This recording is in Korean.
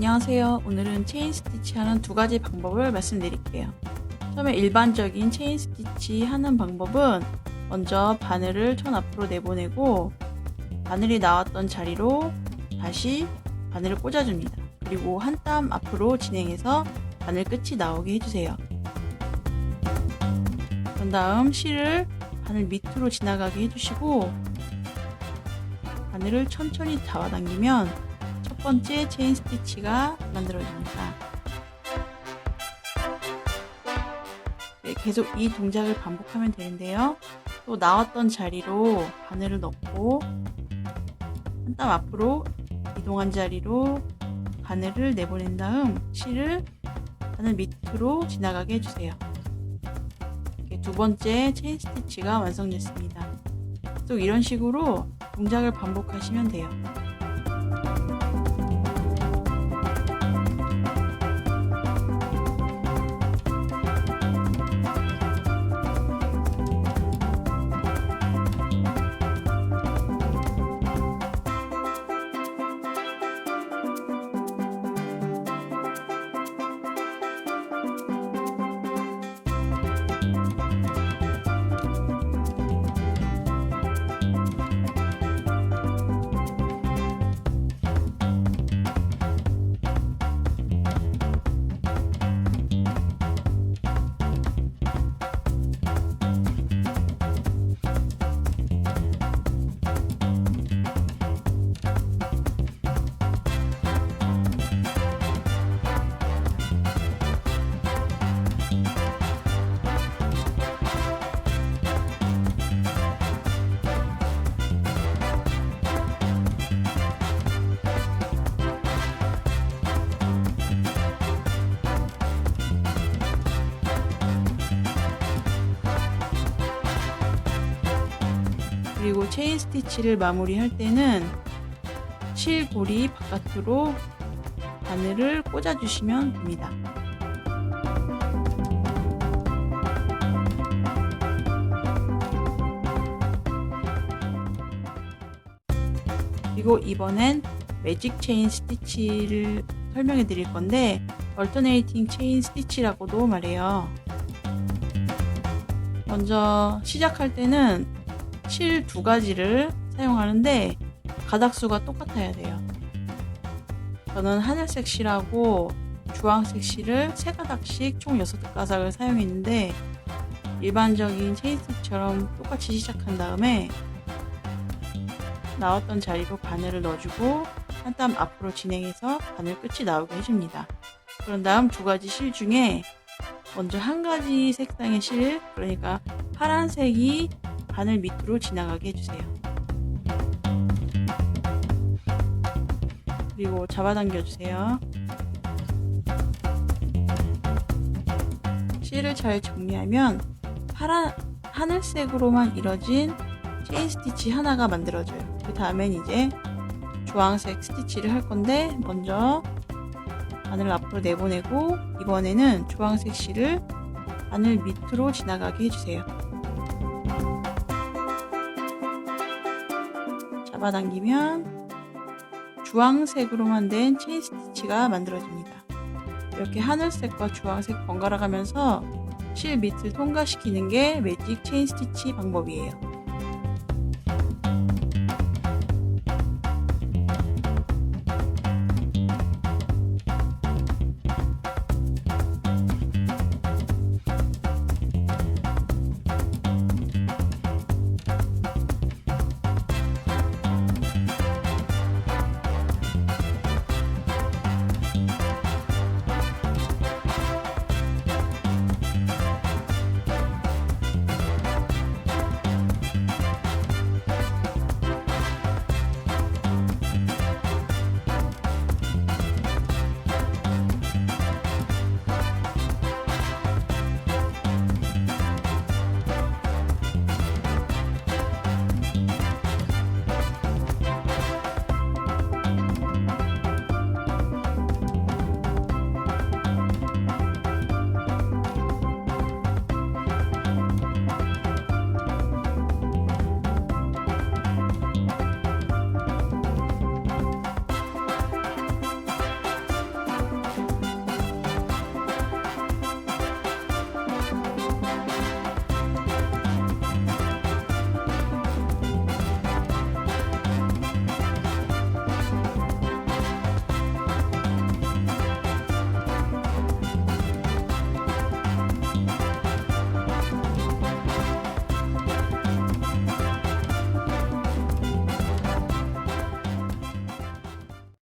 안녕하세요. 오늘은 체인 스티치 하는 두 가지 방법을 말씀드릴게요. 처음에 일반적인 체인 스티치 하는 방법은 먼저 바늘을 천 앞으로 내보내고 바늘이 나왔던 자리로 다시 바늘을 꽂아줍니다. 그리고 한 땀 앞으로 진행해서 바늘 끝이 나오게 해주세요. 그런 다음 실을 바늘 밑으로 지나가게 해주시고 바늘을 천천히 잡아당기면 첫 번째 체인 스티치가 만들어집니다. 네, 계속 이 동작을 반복하면 되는데요. 또 나왔던 자리로 바늘을 넣고 한 땀 앞으로 이동한 자리로 바늘을 내보낸 다음 실을 바늘 밑으로 지나가게 해주세요. 이렇게 두 번째 체인 스티치가 완성됐습니다. 또 이런 식으로 동작을 반복하시면 돼요. 그리고 체인 스티치를 마무리할 때는 실고리 바깥으로 바늘을 꽂아주시면 됩니다. 그리고 이번엔 매직 체인 스티치를 설명해 드릴 건데 얼터네이팅 체인 스티치라고도 말해요. 먼저 시작할 때는 실 두 가지를 사용하는데 가닥수가 똑같아야 돼요. 저는 하늘색 실하고 주황색 실을 세 가닥씩 총 6가닥을 사용했는데 일반적인 체인스처럼 똑같이 시작한 다음에 나왔던 자리로 바늘을 넣어주고 한 땀 앞으로 진행해서 바늘 끝이 나오게 해줍니다. 그런 다음 두 가지 실 중에 먼저 한 가지 색상의 실, 그러니까 파란색이 바늘 밑으로 지나가게 해주세요. 그리고 잡아당겨 주세요. 실을 잘 정리하면 파란 하늘색으로만 이뤄진 체인 스티치 하나가 만들어져요. 그 다음엔 이제 주황색 스티치를 할 건데 먼저 바늘 앞으로 내보내고 이번에는 주황색 실을 바늘 밑으로 지나가게 해주세요. 잡아당기면 주황색으로만 된 체인 스티치가 만들어집니다. 이렇게 하늘색과 주황색 번갈아 가면서 실 밑을 통과시키는 게 매직 체인 스티치 방법이에요.